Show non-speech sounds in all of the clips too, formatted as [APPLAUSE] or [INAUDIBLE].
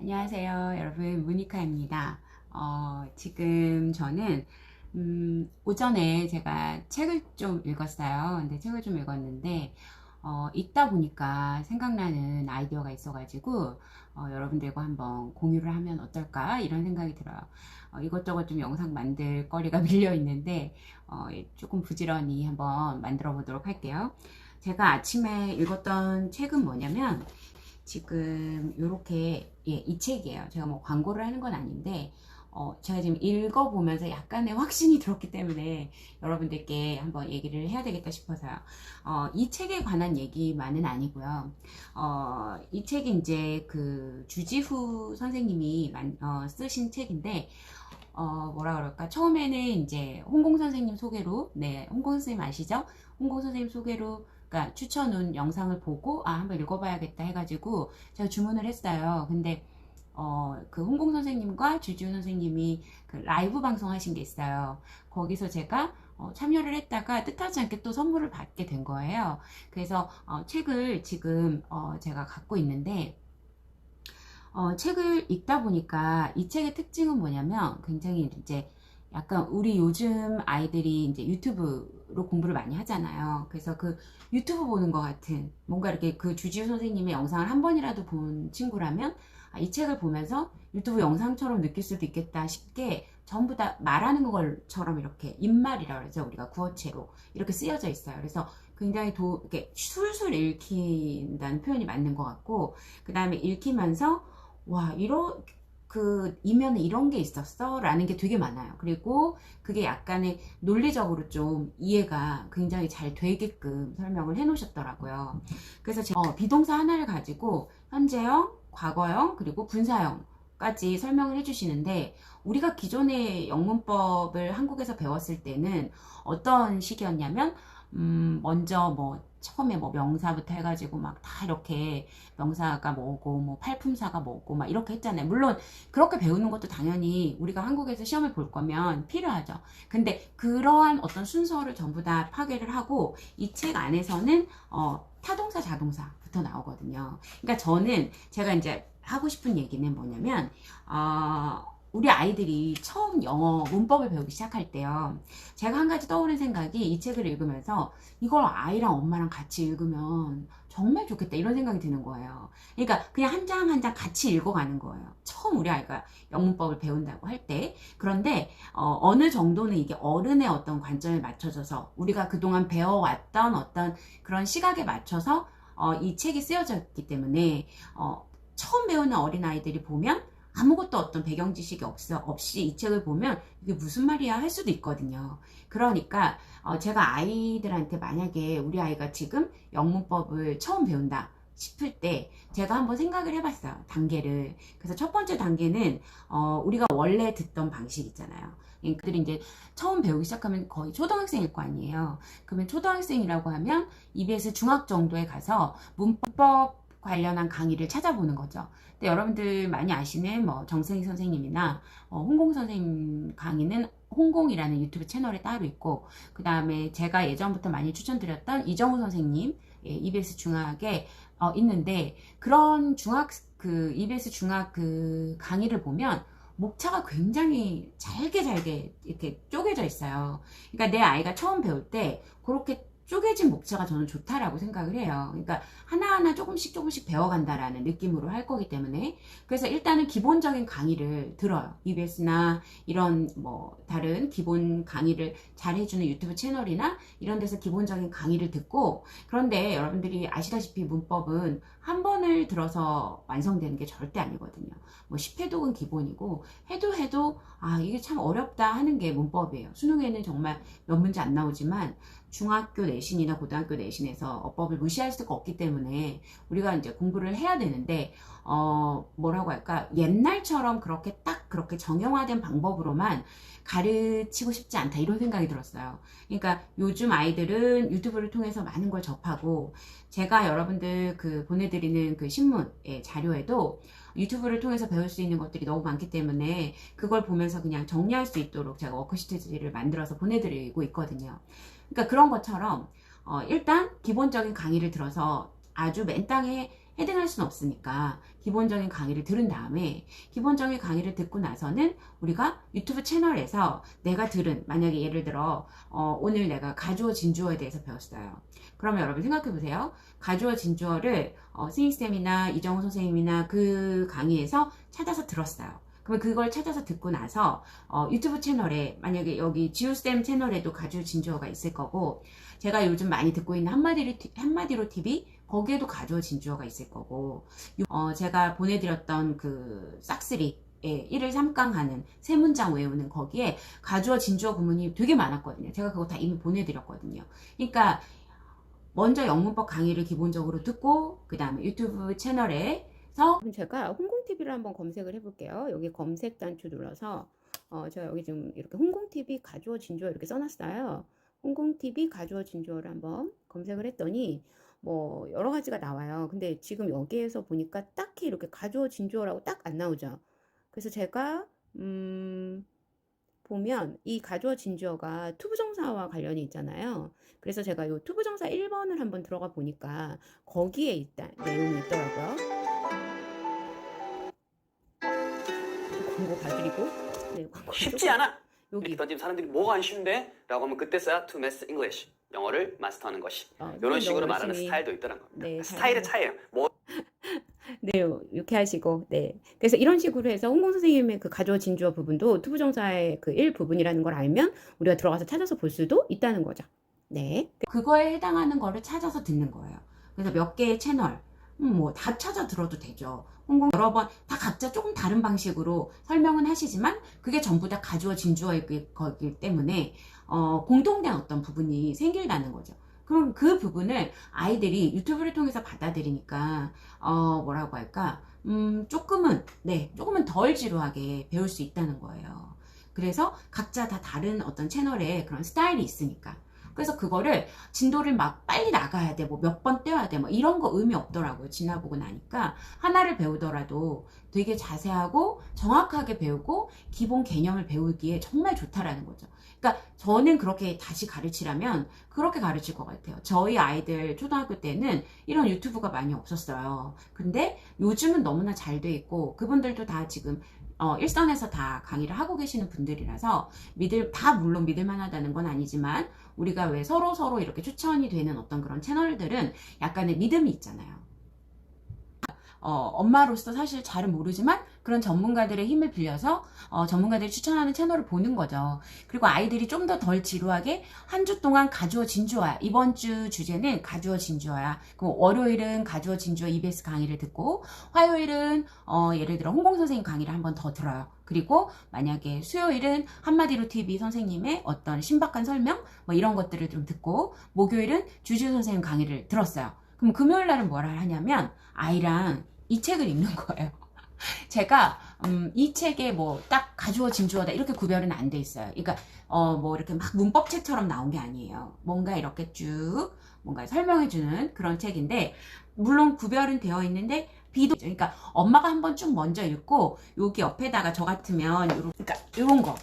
안녕하세요, 여러분. 무니카입니다. 어, 지금 저는, 음, 오전에 제가 책을 좀 읽었어요. 근데 책을 좀 읽었는데, 어, 읽다 보니까 생각나는 아이디어가 있어 가지고, 어, 여러분들과 한번 공유를 하면 어떨까? 이런 생각이 들어요. 어, 이것저것 좀 영상 만들 거리가 [LAUGHS] 밀려 있는데, 어, 조금 부지런히 한번 만들어 보도록 할게요. 제가 아침에 읽었던 책은 뭐냐면, 지금 이렇게 예, 이 책이에요. 제가 뭐 광고를 하는 건 아닌데 어, 제가 지금 읽어보면서 약간의 확신이 들었기 때문에 여러분들께 한번 얘기를 해야 되겠다 싶어서요. 어, 이 책에 관한 얘기만은 아니고요. 어, 이 책이 이제 그 주지후 선생님이 만, 어, 쓰신 책인데 어, 뭐라 그럴까. 처음에는 이제 홍공 선생님 소개로, 네, 홍공 선생님 아시죠? 홍공 선생님 소개로 그러니까 추천운 영상을 보고 아 한번 읽어봐야겠다 해가지고 제가 주문을 했어요. 근데 어, 그 홍공 선생님과 주지훈 선생님이 그 라이브 방송하신 게 있어요. 거기서 제가 어, 참여를 했다가 뜻하지 않게 또 선물을 받게 된 거예요. 그래서 어, 책을 지금 어, 제가 갖고 있는데 어, 책을 읽다 보니까 이 책의 특징은 뭐냐면 굉장히 이제 약간 우리 요즘 아이들이 이제 유튜브로 공부를 많이 하잖아요. 그래서 그 유튜브 보는 것 같은 뭔가 이렇게 그 주지우 선생님의 영상을 한 번이라도 본 친구라면 아, 이 책을 보면서 유튜브 영상처럼 느낄 수도 있겠다 싶게 전부 다 말하는 것처럼 이렇게 입말이라 그러죠. 우리가 구어체로 이렇게 쓰여져 있어요. 그래서 굉장히 도, 이렇게 술술 읽힌다는 표현이 맞는 것 같고, 그 다음에 읽히면서, 와, 이런, 그 이면에 이런 게 있었어? 라는 게 되게 많아요. 그리고 그게 약간의 논리적으로 좀 이해가 굉장히 잘 되게끔 설명을 해 놓으셨더라고요. 그래서 제가 어, 비동사 하나를 가지고 현재형 과거형 그리고 분사형 까지 설명을 해주시는데 우리가 기존의 영문법을 한국에서 배웠을 때는 어떤 식이었냐면 음, 먼저 뭐 처음에 뭐 명사부터 해가지고 막 다 이렇게 명사가 뭐고 뭐 팔품사가 뭐고 막 이렇게 했잖아요. 물론 그렇게 배우는 것도 당연히 우리가 한국에서 시험을 볼 거면 필요하죠. 근데 그러한 어떤 순서를 전부 다 파괴를 하고 이 책 안에서는 어, 타동사 자동사부터 나오거든요. 그러니까 저는 제가 이제 하고 싶은 얘기는 뭐냐면 어, 우리 아이들이 처음 영어 문법을 배우기 시작할 때요. 제가 한 가지 떠오른 생각이 이 책을 읽으면서 이걸 아이랑 엄마랑 같이 읽으면 정말 좋겠다 이런 생각이 드는 거예요. 그러니까 그냥 한 장 한 장 같이 읽어가는 거예요. 처음 우리 아이가 영문법을 배운다고 할 때. 그런데 어, 느 정도는 이게 어른의 어떤 관점에 맞춰져서 우리가 그동안 배워왔던 어떤 그런 시각에 맞춰서 어, 이 책이 쓰여졌기 때문에 어, 처음 배우는 어린아이들이 보면 아무것도 어떤 배경 지식이 없어, 없이 이 책을 보면 이게 무슨 말이야 할 수도 있거든요. 그러니까 어, 제가 아이들한테 만약에 우리 아이가 지금 영문법을 처음 배운다 싶을 때 제가 한번 생각을 해봤어요. 단계를. 그래서 첫 번째 단계는 어, 우리가 원래 듣던 방식 있잖아요. 그들이 이제 처음 배우기 시작하면 거의 초등학생일 거 아니에요. 그러면 초등학생이라고 하면 EBS 중학 정도에 가서 문법 관련한 강의를 찾아보는 거죠. 근데 여러분들 많이 아시는 뭐 정승희 선생님이나 어, 홍공 선생님 강의는 홍공이라는 유튜브 채널에 따로 있고 그 다음에 제가 예전부터 많이 추천드렸던 이정우 선생님 예, EBS 중학에 어, 있는데 그런 중학 그 EBS 중학 그 강의를 보면 목차가 굉장히 잘게 잘게 이렇게 쪼개져 있어요. 그러니까 내 아이가 처음 배울 때 그렇게 쪼개진 목차가 저는 좋다라고 생각을 해요. 그러니까 하나하나 조금씩 조금씩 배워간다라는 느낌으로 할 거기 때문에 그래서 일단은 기본적인 강의를 들어요. EBS나 이런 뭐 다른 기본 강의를 잘 해주는 유튜브 채널이나 이런 데서 기본적인 강의를 듣고 그런데 여러분들이 아시다시피 문법은 한 번을 들어서 완성되는 게 절대 아니거든요. 뭐 10회독은 기본이고 해도 해도 아 이게 참 어렵다 하는 게 문법이에요. 수능에는 정말 몇 문제 안 나오지만 중학교 내신이나 고등학교 내신에서 어법을 무시할 수가 없기 때문에 우리가 이제 공부를 해야 되는데 어 뭐라고 할까 옛날처럼 그렇게 딱 그렇게 정형화된 방법으로만 가르치고 싶지 않다 이런 생각이 들었어요. 그러니까 요즘 아이들은 유튜브를 통해서 많은 걸 접하고 제가 여러분들 그 보내드리는 그 신문 의 자료에도 유튜브를 통해서 배울 수 있는 것들이 너무 많기 때문에 그걸 보면서 그냥 정리할 수 있도록 제가 워크시트를 만들어서 보내드리고 있거든요. 그러니까 그런 것처럼 어, 일단 기본적인 강의를 들어서 아주 맨 땅에 헤딩할 수는 없으니까 기본적인 강의를 들은 다음에 기본적인 강의를 듣고 나서는 우리가 유튜브 채널에서 내가 들은 만약에 예를 들어 어, 오늘 내가 가주어 진주어에 대해서 배웠어요. 그러면 여러분 생각해 보세요. 가주어 진주어를 어, 스윙쌤이나 이정호 선생님이나 그 강의에서 찾아서 들었어요. 그러면 그걸 찾아서 듣고 나서 어, 유튜브 채널에 만약에 여기 지우쌤 채널에도 가주어 진주어가 있을 거고 제가 요즘 많이 듣고 있는 한마디로, 티- 한마디로 TV 거기에도 가주어 진주어가 있을 거고 어, 제가 보내드렸던 그 싹쓸이 예, 1일 3강 하는 세 문장 외우는 거기에 가주어 진주어 구문이 되게 많았거든요. 제가 그거 다 이미 보내드렸거든요. 그러니까 먼저 영문법 강의를 기본적으로 듣고 그 다음에 유튜브 채널에서 제가 홍콩TV를 한번 검색을 해볼게요. 여기 검색 단추 눌러서 어, 제가 여기 지금 이렇게 홍콩TV 가주어 진주어 이렇게 써놨어요. 홍콩TV 가주어 진주어를 한번 검색을 했더니 뭐 여러 가지가 나와요. 근데 지금 여기에서 보니까 딱히 이렇게 가주어 진주어라고 딱 안 나오죠. 그래서 제가 음 보면 이 가주어 진주어가 투부정사와 관련이 있잖아요. 그래서 제가 이 투부정사 1번을 한번 들어가 보니까 거기에 일단 내용이 있더라고요. 광고 봐드리고 네, 광고 쉽지 않아. 여기 이렇게 던지면 사람들이 뭐가 안 쉬운데? 라고 하면 그때 써야 to master English. 영어를 마스터하는 것이. 어, 이런 식으로 말하는 열심히 스타일도 겁니다. 네, 스타일의 잘- 차이예요. 뭐 [LAUGHS] 네, 이렇게 하시고, 네. 그래서 이런 식으로 해서 홍콩 선생님의 그 가주어 진주어 부분도 투부 정사의 그 일부분이라는 걸 알면 우리가 들어가서 찾아서 볼 수도 있다는 거죠. 네. 그거에 해당하는 거를 찾아서 듣는 거예요. 그래서 몇 개의 채널, 뭐다 찾아 들어도 되죠. 홍콩 여러 번 다 각자 조금 다른 방식으로 설명은 하시지만 그게 전부 다 가주어 진주어이기 때문에 어, 공통된 어떤 부분이 생긴다는 거죠. 그럼 그 부분을 아이들이 유튜브를 통해서 받아들이니까 어, 뭐라고 할까? 음, 조금은, 네, 조금은 덜 지루하게 배울 수 있다는 거예요. 그래서 각자 다 다른 어떤 채널에 그런 스타일이 있으니까. 그래서 그거를 진도를 막 빨리 나가야 돼, 뭐 몇 번 떼야 돼, 뭐 이런 거 의미 없더라고요. 지나보고 나니까. 하나를 배우더라도 되게 자세하고 정확하게 배우고 기본 개념을 배우기에 정말 좋다라는 거죠. 그러니까 저는 그렇게 다시 가르치라면 그렇게 가르칠 것 같아요. 저희 아이들 초등학교 때는 이런 유튜브가 많이 없었어요. 근데 요즘은 너무나 잘 돼 있고 그분들도 다 지금 어, 일선에서 다 강의를 하고 계시는 분들이라서 믿을 다 물론 믿을 만하다는 건 아니지만 우리가 왜 서로 서로 이렇게 추천이 되는 어떤 그런 채널들은 약간의 믿음이 있잖아요. 어, 엄마로서 사실 잘은 모르지만 그런 전문가들의 힘을 빌려서 어, 전문가들이 추천하는 채널을 보는 거죠. 그리고 아이들이 좀 더 덜 지루하게 한 주 동안 가주어 진주어야. 이번 주 주제는 가주어 진주어야. 그럼 월요일은 가주어 진주어 EBS 강의를 듣고 화요일은 어, 예를 들어 홍공 선생님 강의를 한 번 더 들어요. 그리고 만약에 수요일은 한마디로 TV 선생님의 어떤 신박한 설명 뭐 이런 것들을 좀 듣고 목요일은 주주 선생님 강의를 들었어요. 그럼 금요일 날은 뭘 하냐면 아이랑 이 책을 읽는 거예요. [LAUGHS] 제가 음, 이 책에 뭐 딱 가주어 진주어다 이렇게 구별은 안 돼 있어요. 그러니까 어 뭐 이렇게 막 문법책처럼 나온 게 아니에요. 뭔가 이렇게 쭉 뭔가 설명해주는 그런 책인데 물론 구별은 되어 있는데 비도 그러니까 엄마가 한 번 쭉 먼저 읽고 여기 옆에다가 저 같으면 요런 그러니까 요런 거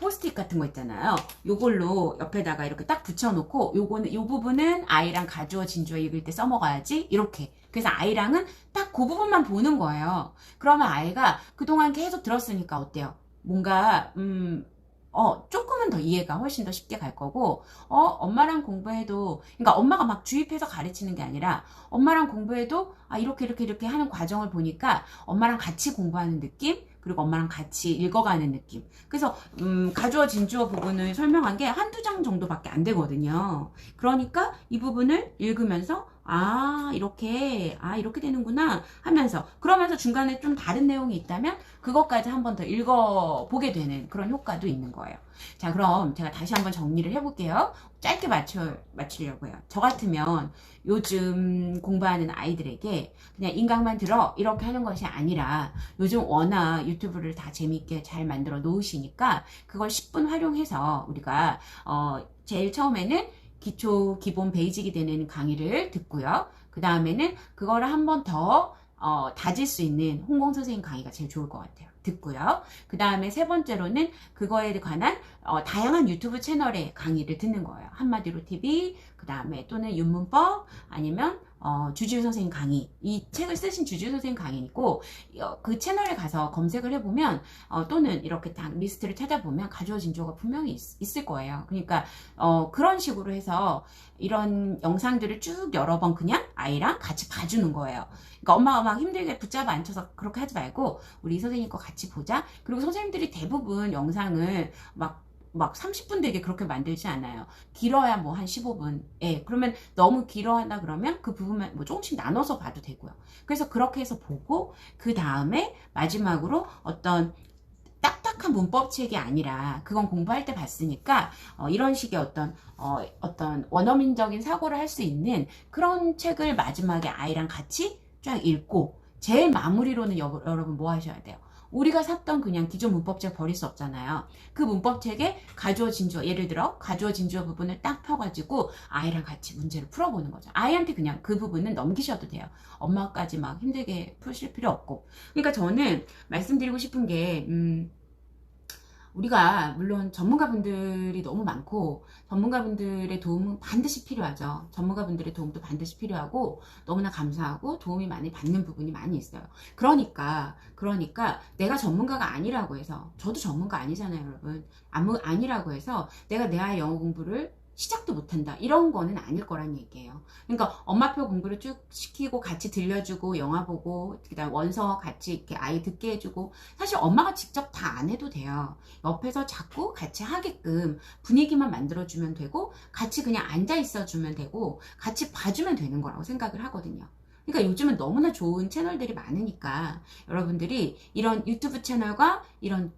포스트잇 같은 거 있잖아요. 요걸로 옆에다가 이렇게 딱 붙여놓고 요거는 요 부분은 아이랑 가주어 진주어 읽을 때 써먹어야지 이렇게. 그래서 아이랑은 딱 그 부분만 보는 거예요. 그러면 아이가 그동안 계속 들었으니까 어때요? 뭔가 음. 어, 조금은 더 이해가 훨씬 더 쉽게 갈 거고, 어, 엄마랑 공부해도, 그러니까 엄마가 막 주입해서 가르치는 게 아니라, 엄마랑 공부해도, 아, 이렇게, 이렇게, 이렇게 하는 과정을 보니까, 엄마랑 같이 공부하는 느낌? 그리고 엄마랑 같이 읽어가는 느낌. 그래서, 음, 가주어, 진주어 부분을 설명한 게 한두 장 정도밖에 안 되거든요. 그러니까 이 부분을 읽으면서, 아, 이렇게, 아, 이렇게 되는구나 하면서, 그러면서 중간에 좀 다른 내용이 있다면, 그것까지 한 번 더 읽어보게 되는 그런 효과도 있는 거예요. 자, 그럼 제가 다시 한번 정리를 해볼게요. 짧게 맞춰, 맞추려고요. 저 같으면 요즘 공부하는 아이들에게 그냥 인강만 들어 이렇게 하는 것이 아니라 요즘 워낙 유튜브를 다 재밌게 잘 만들어 놓으시니까 그걸 10분 활용해서 우리가 어 제일 처음에는 기초 기본 베이직이 되는 강의를 듣고요. 그 다음에는 그거를 한 번더 어, 다질 수 있는 홍공 선생님 강의가 제일 좋을 것 같아요. 듣고요. 그 다음에 세 번째로는 그거에 관한 어, 다양한 유튜브 채널의 강의를 듣는 거예요. 한마디로 TV, 그 다음에 또는 윤문법, 아니면 어, 주지우 선생님 강의, 이 책을 쓰신 주지우 선생님 강의이고, 어, 그 채널에 가서 검색을 해보면, 어, 또는 이렇게 딱 리스트를 찾아보면 가주어 진주어가 분명히 있, 을 거예요. 그러니까, 어, 그런 식으로 해서 이런 영상들을 쭉 여러 번 그냥 아이랑 같이 봐주는 거예요. 그러니까 엄마가 막 힘들게 붙잡아 앉혀서 그렇게 하지 말고, 우리 선생님 거 같이 보자. 그리고 선생님들이 대부분 영상을 막 막 30분 되게 그렇게 만들지 않아요. 길어야 뭐 한 15분. 예. 그러면 너무 길어한다 그러면 그 부분만 뭐 조금씩 나눠서 봐도 되고요. 그래서 그렇게 해서 보고 그 다음에 마지막으로 어떤 딱딱한 문법책이 아니라 그건 공부할 때 봤으니까 어, 이런 식의 어떤 어, 어떤 원어민적인 사고를 할 수 있는 그런 책을 마지막에 아이랑 같이 쫙 읽고 제일 마무리로는 여, 여러분 뭐 하셔야 돼요? 우리가 샀던 그냥 기존 문법책 버릴 수 없잖아요. 그 문법책에 가주어 진주어 예를 들어 가주어 진주어 부분을 딱 펴가지고 아이랑 같이 문제를 풀어보는 거죠. 아이한테 그냥 그 부분은 넘기셔도 돼요. 엄마까지 막 힘들게 푸실 필요 없고. 그러니까 저는 말씀드리고 싶은 게 음, 우리가 물론 전문가분들이 너무 많고 전문가분들의 도움은 반드시 필요하죠. 전문가분들의 도움도 반드시 필요하고 너무나 감사하고 도움이 많이 받는 부분이 많이 있어요. 그러니까 그러니까 내가 전문가가 아니라고 해서 저도 전문가 아니잖아요, 여러분. 아무 아니라고 해서 내가 내 아이 영어 공부를 시작도 못한다. 이런 거는 아닐 거란 얘기예요. 그러니까 엄마표 공부를 쭉 시키고 같이 들려주고 영화 보고 그다음 원서 같이 이렇게 아이 듣게 해주고 사실 엄마가 직접 다 안 해도 돼요. 옆에서 자꾸 같이 하게끔 분위기만 만들어주면 되고 같이 그냥 앉아 있어주면 되고 같이 봐주면 되는 거라고 생각을 하거든요. 그러니까 요즘은 너무나 좋은 채널들이 많으니까 여러분들이 이런 유튜브 채널과 이런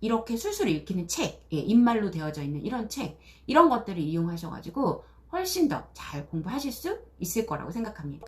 이렇게 술술 읽히는 책, 예, 입말로 되어져 있는 이런 책, 이런 것들을 이용하셔가지고 훨씬 더 잘 공부하실 수 있을 거라고 생각합니다.